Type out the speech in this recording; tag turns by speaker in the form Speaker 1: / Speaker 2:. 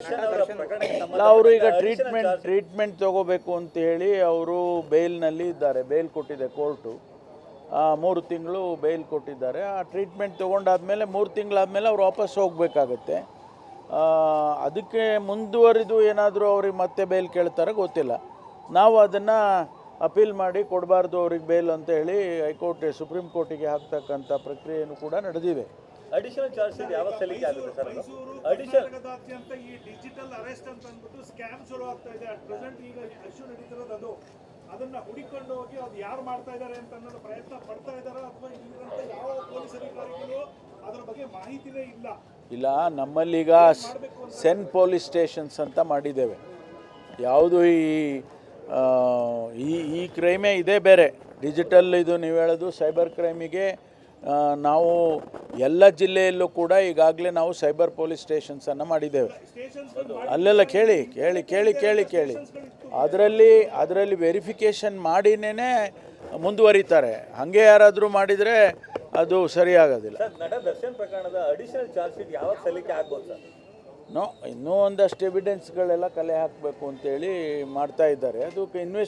Speaker 1: ಅಲ್ಲ ಅವರು ಈಗ ಟ್ರೀಟ್ಮೆಂಟ್ ಟ್ರೀಟ್ಮೆಂಟ್ ತಗೋಬೇಕು ಅಂತ ಹೇಳಿ ಅವರು ಬೇಲ್ನಲ್ಲಿ ಇದ್ದಾರೆ ಬೇಲ್ ಕೊಟ್ಟಿದೆ ಕೋರ್ಟು ಮೂರು ತಿಂಗಳು ಬೇಲ್ ಕೊಟ್ಟಿದ್ದಾರೆ. ಆ ಟ್ರೀಟ್ಮೆಂಟ್ ತೊಗೊಂಡಾದ್ಮೇಲೆ ಮೂರು ತಿಂಗಳಾದಮೇಲೆ ಅವ್ರು ವಾಪಸ್ ಹೋಗಬೇಕಾಗತ್ತೆ. ಅದಕ್ಕೆ ಮುಂದುವರಿದು ಏನಾದರೂ ಅವ್ರಿಗೆ ಮತ್ತೆ ಬೇಲ್ ಕೇಳ್ತಾರೆ ಗೊತ್ತಿಲ್ಲ. ನಾವು ಅದನ್ನು ಅಪೀಲ್ ಮಾಡಿ ಕೊಡಬಾರ್ದು ಅವ್ರಿಗೆ ಬೇಲ್ ಅಂತ ಹೇಳಿ ಹೈಕೋರ್ಟ್, ಸುಪ್ರೀಂ ಕೋರ್ಟಿಗೆ ಹಾಕ್ತಕ್ಕಂಥ ಪ್ರಕ್ರಿಯೆಯೂ ಕೂಡ ನಡೆದಿದೆ.
Speaker 2: ಅಡಿಷನಲ್ ಚಾರ್ಜ್ ಯಾವ ಯಾವಾಗ ಸಲ್ಲಿಕೆ ಆಗುತ್ತೆ ಸರ್ ಅದು?
Speaker 3: ಅಡಿಷನಲ್
Speaker 2: ಅಡಿಷನ್
Speaker 3: ಈ ಡಿಜಿಟಲ್ ಅರೆಸ್ಟ್ ಅಂತ ಅಂದ್ಬಿಟ್ಟು ಸ್ಕ್ಯಾಮ್ ಶುರು ಆಗ್ತಾ ಇದೆ. ಅಟ್ ಪ್ರೆಸೆಂಟ್ ಈಗ ಇಶ್ಯೂ ನಡೀತಿರೋದು ಅದು. ಅದನ್ನ ಹುಡಿಕೊಂಡು ಹೋಗಿ ಅದು ಯಾರು ಮಾಡ್ತಾ ಇದ್ದಾರೆ ಅಂತ ಅನ್ನೋದು ಪ್ರಯತ್ನ ಪಡ್ತಾ ಇದಾರ ಅಥವಾ ಇಲ್ಲಿರುವಂತ ಯಾವ ಪೊಲೀಸ್ ಅಧಿಕಾರಿಗಳು ಅದರ ಬಗ್ಗೆ ಮಾಹಿತಿನೇ ಇಲ್ಲ.
Speaker 1: ಇಲ್ಲ ಈಗ ಸೆನ್ ಪೊಲೀಸ್ ಸ್ಟೇಷನ್ಸ್ ಅಂತ ಮಾಡಿದ್ದೇವೆ. ಯಾವುದು ಈ ಆ, ಈ ಈ ಕ್ರೈಮೇ ಇದೇ ಬೇರೆ. ಡಿಜಿಟಲ್ ಇದು ನೀವು ಹೇಳೋದು ಸೈಬರ್ ಕ್ರೈಮಿಗೆ ನಾವು ಎಲ್ಲ ಜಿಲ್ಲೆಯಲ್ಲೂ ಕೂಡ ಈಗಾಗಲೇ ನಾವು ಸೈಬರ್ ಪೊಲೀಸ್ ಸ್ಟೇಷನ್ಸನ್ನು ಮಾಡಿದ್ದೇವೆ. ಅಲ್ಲೆಲ್ಲ ಕೇಳಿ ಕೇಳಿ ಕೇಳಿ ಕೇಳಿ ಕೇಳಿ. ಅದರಲ್ಲಿ ಅದರಲ್ಲಿ ವೆರಿಫಿಕೇಷನ್ ಮಾಡಿನೇ ಮುಂದುವರಿತಾರೆ. ಹಾಗೆ ಯಾರಾದರೂ ಮಾಡಿದರೆ ಅದು ಸರಿಯಾಗೋದಿಲ್ಲ
Speaker 2: ಸರ್ ನಟ ದರ್ಶನ್ ಪ್ರಕರಣದ ಅಡಿಷನಲ್ ಚಾರ್ಜ್ ಶೀಟ್ ಯಾವಾಗ ಸಲ್ಲಿಕೆ ಆಗ್ಬೋದು ಸರ್?
Speaker 1: ನೋ ಇನ್ನೂ ಒಂದಷ್ಟು ಎವಿಡೆನ್ಸ್ಗಳೆಲ್ಲ ಕಲೆ ಹಾಕಬೇಕು ಅಂತೇಳಿ ಮಾಡ್ತಾ ಇದ್ದಾರೆ. ಅದಕ್ಕೆ ಇನ್ವೆಸ್ಟ್